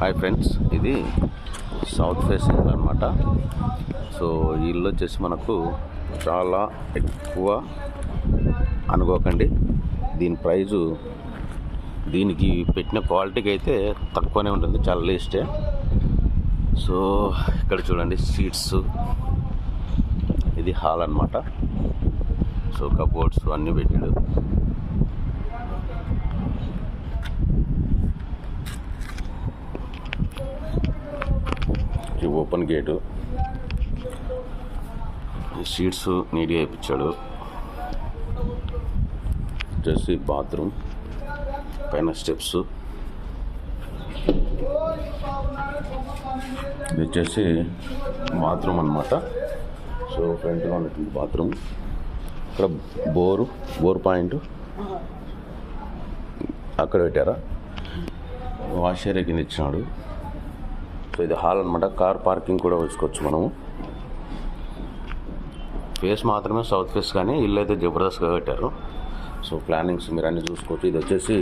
Hi friends ఇది south facing అనమాట so ఈ ఇల్లు వచ్చేసి మనకు చాలా ఎక్కువ అనుకోకండి. దీని ప్రైజు దీనికి పెట్టిన క్వాలిటీకి అయితే తక్కువనే ఉంటుంది చాలా లీస్టే సో ఇక్కడ చూడండి సీట్స్ ఇది హాల్ అన్నమాట. సో కబోర్డ్స్ అన్నీ పెట్టాడు. ఈ ఓపెన్ గేటు. ఈ సీట్స్ నీట్గా వేయించాడు. వచ్చేసి బాత్రూమ్. పైన స్టెప్స్. ఇది వచ్చేసి బాత్రూమ్ అనమాట సో ఫ్రంట్గా ఉన్నటువంటి బాత్రూమ్. ఇక్కడ బోరు బోర్ పాయింట్. అక్కడ పెట్టారా? వాష్ ఏరియా కింద ఇచ్చినాడు. సో ఇది హాల్ అనమాట కార్ పార్కింగ్ కూడా వేసుకోవచ్చు మనము. ఫేస్ మాత్రమే సౌత్ ఫేస్ కానీ ఇల్లు అయితే జబర్దస్త్గా కట్టారు. సో ప్లానింగ్స్ మీరు అన్నీ చూసుకోవచ్చు. ఇది వచ్చేసి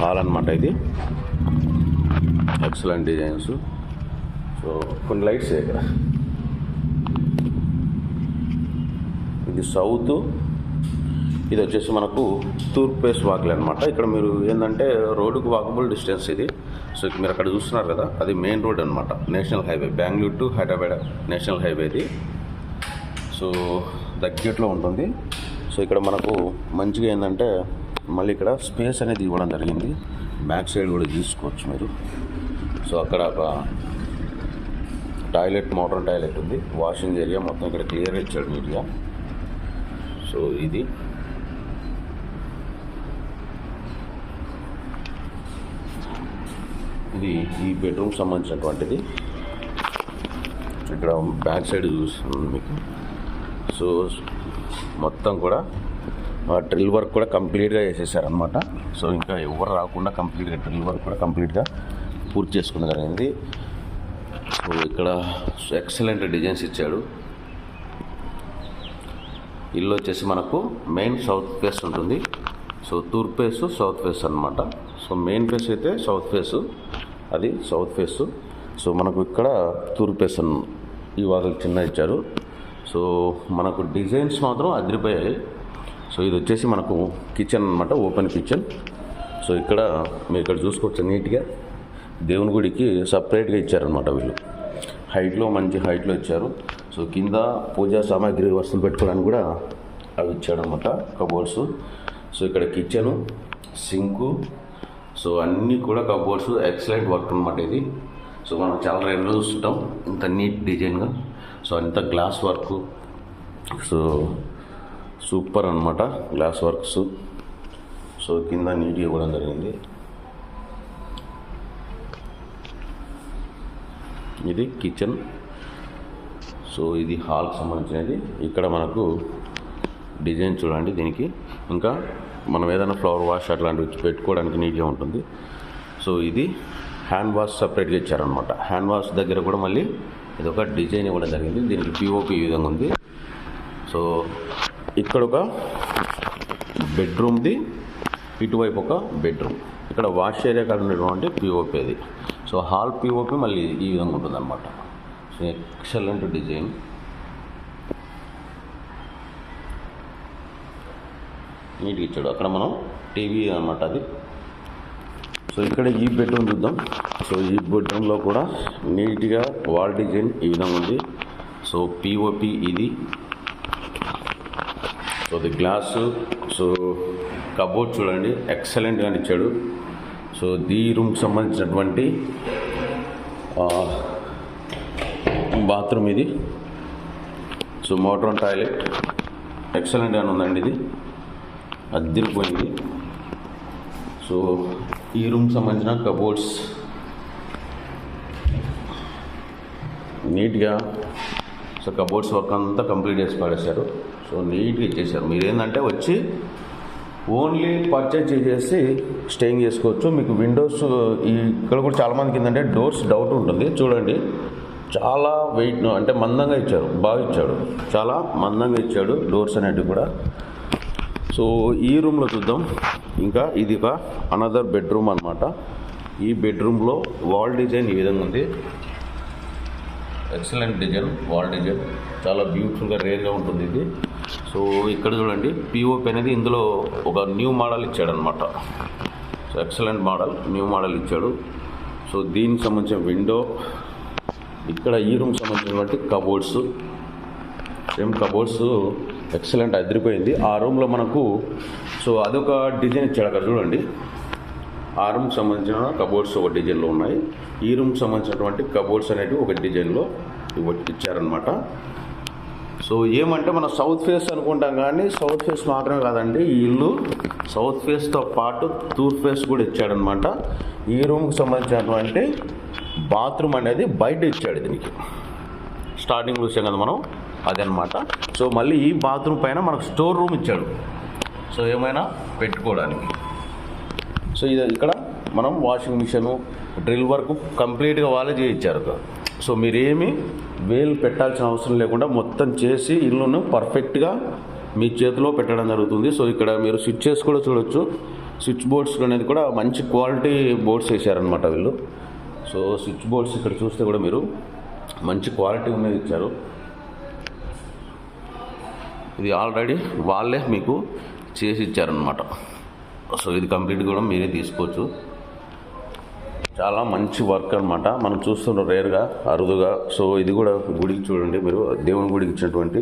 హాల్ అనమాట ఇది. ఎక్సలెంట్ డిజైన్స్ సో కొన్ని లైట్స్ ఇక్కడ. ఇది సౌత్ ఇది వచ్చేసి మనకు తూర్పు ఫేస్ వాకిల్ అనమాట ఇక్కడ మీరు ఏంటంటే రోడ్డుకు వాకబుల్ డిస్టెన్స్ ఇది. సో మీరు అక్కడ చూస్తున్నారు కదా అది మెయిన్ రోడ్ అనమాట national highway Bengaluru to Hyderabad national highway ఇది. సో దగ్గరలో ఉంటుంది. సో ఇక్కడ మనకు మంచిగా ఏంటంటే మళ్ళీ ఇక్కడ స్పేస్ అనేది ఇవ్వడం జరిగింది. బ్యాక్ సైడ్ కూడా తీసుకోవచ్చు మీరు. సో అక్కడ ఒక టాయిలెట్ మోడర్న్ టాయిలెట్ ఉంది. వాషింగ్ ఏరియా మొత్తం ఇక్కడ క్లియర్ ఇచ్చాడు నీట్గా సో ఇది. ఇది ఈ బెడ్రూమ్ సంబంధించినటువంటిది. ఇక్కడ బ్యాక్ సైడ్ చూస్తున్నాను మీకు. సో మొత్తం కూడా డ్రిల్ వర్క్ కూడా కంప్లీట్గా చేసేసారనమాట సో ఇంకా ఎవరు రాకుండా కంప్లీట్గా డ్రిల్ వర్క్ కూడా కంప్లీట్గా పూర్తి చేసుకున్న జరిగింది. సో ఇక్కడ ఎక్సలెంట్ డిజైన్స్ ఇచ్చాడు. ఇల్లు వచ్చేసి మనకు మెయిన్ సౌత్ ఫేస్ ఉంటుంది. సో తూర్పు ఫేస్ సౌత్ ఫేస్ అనమాట సో మెయిన్ ఫేస్ అయితే సౌత్ ఫేసు అది సౌత్ ఫేస్. సో మనకు ఇక్కడ తూర్పు ఫేస్ అన్న ఈ వారు చిన్న ఇచ్చారు. సో మనకు డిజైన్స్ మాత్రం అదిరిపోయాయి. సో ఇది వచ్చేసి మనకు కిచెన్ అనమాట ఓపెన్ కిచెన్. సో ఇక్కడ మీరు ఇక్కడ చూసుకోవచ్చు నీట్గా. దేవుని గుడికి సపరేట్గా ఇచ్చారనమాట వీళ్ళు. హైట్లో మంచి హైట్లో ఇచ్చారు. సో కింద పూజా సామాగ్రి వస్తువులు పెట్టుకోవడానికి కూడా అవి ఇచ్చాడనమాట కబోర్డ్స్. సో ఇక్కడ కిచెను సింకు సో అన్నీ కూడా కబోర్డ్స్ ఎక్సలెంట్ వర్క్ అనమాట ఇది. సో మనం చాలా రేర్గా చూస్తుంటాం. ఇంత నీట్ డిజైన్గా సో అంత గ్లాస్ వర్క్. సో సూపర్ అనమాట గ్లాస్ వర్క్స్. సో కింద నీట్గా ఇవ్వడం జరిగింది. ఇది కిచెన్. సో ఇది హాల్కి సంబంధించినది. ఇక్కడ మనకు డిజైన్ చూడండి దీనికి. ఇంకా మనం ఏదైనా ఫ్లవర్ వాష్ అట్లాంటివి పెట్టుకోవడానికి నీట్గా ఉంటుంది. సో ఇది హ్యాండ్ వాష్ సపరేట్గా ఇచ్చారనమాట హ్యాండ్ వాష్ దగ్గర కూడా మళ్ళీ ఇది ఒక డిజైన్ ఇవ్వడం జరిగింది. దీనికి పిఓపి ఈ విధంగా ఉంది. సో ఇక్కడ ఒక బెడ్రూమ్ది ఇటువైపు ఒక బెడ్రూమ్ ఇక్కడ వాష్ ఏరియా కాడ ఉన్నటువంటి పిఓపి అది. సో హాల్ పిఓపి మళ్ళీ ఈ విధంగా ఉంటుంది అనమాట సో ఎక్సలెంట్ డిజైన్ నీట్గా ఇచ్చాడు. అక్కడ మనం టీవీ అనమాట అది. సో ఇక్కడ ఈ బెడ్రూమ్ చూద్దాం. సో ఈ బెడ్రూమ్లో కూడా నీట్గా వాల్ డిజైన్ ఈ విధంగా ఉంది. సో పిఓపి ఇది. సో అది గ్లాసు. సో కబోర్డ్ చూడండి. ఎక్సలెంట్గా ఇచ్చాడు. సో దీ రూమ్కి సంబంధించినటువంటి బాత్రూమ్ ఇది. So motor toilet. ఎక్సలెంట్గా ఉందండి ఇది. అద్దరిపోయింది సో ఈ రూమ్ సంబంధించిన కబోర్డ్స్ నీట్గా సో కబోర్డ్స్ వర్క్ అంతా కంప్లీట్ చేసి పడేశారు. సో నీట్గా ఇచ్చేసారు మీరు ఏంటంటే వచ్చి ఓన్లీ పర్చేజ్ చేసేసి స్టేయింగ్ చేసుకోవచ్చు. మీకు విండోస్ ఇక్కడ కూడా చాలామందికి ఏంటంటే డోర్స్ డౌట్ ఉంటుంది. చూడండి. చాలా వెయిట్ అంటే మందంగా ఇచ్చారు. బాగా ఇచ్చాడు. చాలా మందంగా ఇచ్చాడు డోర్స్ అనేటివి కూడా. సో ఈ రూమ్లో చూద్దాం. ఇంకా ఇది ఒక అనదర్ బెడ్రూమ్ అనమాట ఈ బెడ్రూమ్లో వాల్ డిజైన్ ఈ విధంగా ఉంది. ఎక్సలెంట్ డిజైన్ వాల్ డిజైన్ చాలా బ్యూటిఫుల్గా రేర్గా ఉంటుంది ఇది. సో ఇక్కడ చూడండి పిఓపి అనేది ఇందులో ఒక న్యూ మోడల్ ఇచ్చాడనమాట so excellent model new model ఇచ్చాడు. సో దీనికి సంబంధించిన విండో ఇక్కడ ఈ రూమ్ సంబంధించినటువంటి కబోర్డ్స్ సేమ్ కబోర్డ్స్ ఎక్సలెంట్ అదిరిపోయింది. ఆ రూమ్లో మనకు సో అదొక డిజైన్ ఇచ్చాడు అక్కడ చూడండి. ఆ రూమ్కి సంబంధించిన కబోర్డ్స్ ఒక డిజైన్లో ఉన్నాయి. ఈ రూమ్కి సంబంధించినటువంటి కబోర్డ్స్ అనేటివి ఒక డిజైన్లో ఇచ్చారనమాట సో ఏమంటే మనం సౌత్ ఫేస్ అనుకుంటాం కానీ సౌత్ ఫేస్ మాత్రమే కాదండి ఈ ఇల్లు సౌత్ ఫేస్తో పాటు తూర్పు ఫేస్ కూడా ఇచ్చాడనమాట ఈ రూమ్కి సంబంధించినటువంటి బాత్రూమ్ అనేది బయట ఇచ్చాడు దీనికి. స్టార్టింగ్ చూసాం కదా మనం. అదనమాట. సో మళ్ళీ ఈ బాత్రూమ్ పైన మనకు స్టోర్ రూమ్ ఇచ్చాడు. సో ఏమైనా పెట్టుకోవడానికి. సో ఇది ఇక్కడ మనం వాషింగ్ మిషను డ్రిల్ వర్క్ కంప్లీట్గా వాళ్ళే చేయించారు సో మీరేమి వేలు పెట్టాల్సిన అవసరం లేకుండా మొత్తం చేసి ఇల్లును పర్ఫెక్ట్గా మీ చేతిలో పెట్టడం జరుగుతుంది. సో ఇక్కడ మీరు స్విచ్చెస్ కూడా చూడొచ్చు. స్విచ్ బోర్డ్స్ అనేది కూడా మంచి క్వాలిటీ బోర్డ్స్ వేసారనమాట వీళ్ళు. సో స్విచ్ బోర్డ్స్ ఇక్కడ చూస్తే కూడా మీరు మంచి క్వాలిటీ ఉన్నది ఇచ్చారు. ఇది ఆల్రెడీ వాళ్ళే మీకు చేసి ఇచ్చారనమాట సో ఇది కంప్లీట్ కూడా మీరే తీసుకోవచ్చు. చాలా మంచి వర్క్ అనమాట మనం చూస్తున్నాం రేర్గా అరుదుగా సో ఇది కూడా గుడికి చూడండి మీరు. దేవుని గుడికి ఇచ్చినటువంటి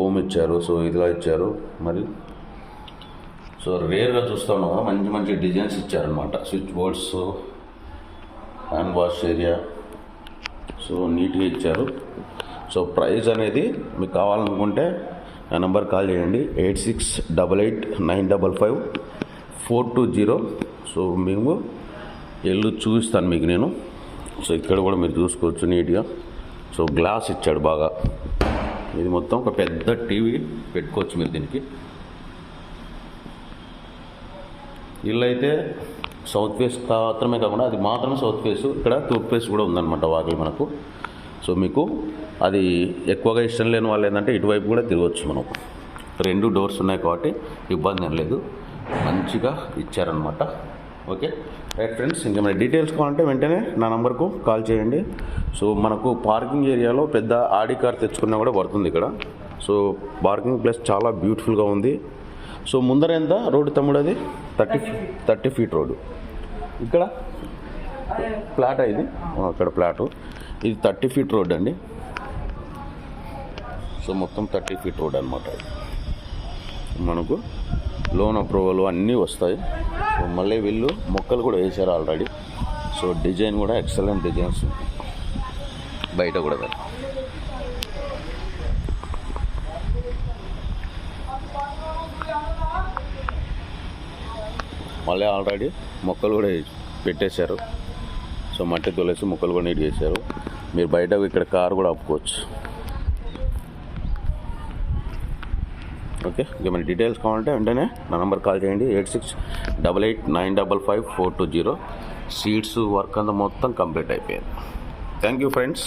ఓం ఇచ్చారు సో ఇదిగా ఇచ్చారు. మరి సో రేర్గా చూస్తున్నాం మంచి మంచి డిజైన్స్ ఇచ్చారనమాట switch boards hand wash area so నీట్గా ఇచ్చారు. సో ప్రైస్ అనేది మీకు కావాలనుకుంటే ఆ నెంబర్ కాల్ చేయండి. Eight six double eight nine double five four two zero. So మేము ఎల్లు చూపిస్తాను మీకు నేను. సో ఇక్కడ కూడా మీరు చూసుకోవచ్చు నీట్గా. సో గ్లాస్ ఇచ్చాడు బాగా. ఇది మొత్తం ఒక పెద్ద టీవీ పెట్టుకోవచ్చు మీరు దీనికి. ఇల్లు అయితే సౌత్ ఫేస్ మాత్రమే కాకుండా అది మాత్రమే సౌత్ ఫేస్ ఇక్కడ తూర్పు ఫేస్ కూడా ఉందన్నమాట వాకిలి మనకు. సో మీకు అది ఎక్కువగా ఇష్టం లేని వాళ్ళు ఏంటంటే ఇటువైపు కూడా తిరగవచ్చు మనం. రెండు డోర్స్ ఉన్నాయి కాబట్టి ఇబ్బంది ఏం లేదు. మంచిగా ఇచ్చారనమాట ఓకే? రైట్ ఫ్రెండ్స్ ఇంకా మన డీటెయిల్స్ కావాలంటే వెంటనే నా నంబర్కు కాల్ చేయండి. సో మనకు పార్కింగ్ ఏరియాలో పెద్ద ఆడి కార్ తెచ్చుకున్నా కూడా పడుతుంది ఇక్కడ. సో పార్కింగ్ ప్లేస్ చాలా బ్యూటిఫుల్గా ఉంది. సో ముందర ఎంత? రోడ్డు తమ్ముడు అది? Thirty thirty feet road. ఇక్కడ? ప్లాట్ ఇది? అక్కడ ప్లాటు. ఇది థర్టీ ఫీట్ రోడ్ అండి. సో మొత్తం థర్టీ ఫీట్ రోడ్ అనమాట మనకు లోన్ అప్రూవల్ అన్నీ వస్తాయి. సో మళ్ళీ వీళ్ళు మొక్కలు కూడా వేశారు ఆల్రెడీ. సో డిజైన్ కూడా ఎక్సలెంట్ డిజైన్స్. బయట కూడా మళ్ళీ ఆల్రెడీ మొక్కలు కూడా పెట్టేశారు. సో మట్టి తొలేసి ముక్కలు కూడా నీట్ చేశారు. మీరు బయట ఇక్కడ కారు కూడా ఆపుకోవచ్చు. ఓకే? ఏమైనా డీటెయిల్స్ కావాలంటే వెంటనే నా నెంబర్ కాల్ చేయండి. Eight six double eight nine double five four two zero. Seats work అంతా మొత్తం కంప్లీట్ అయిపోయింది. Thank you friends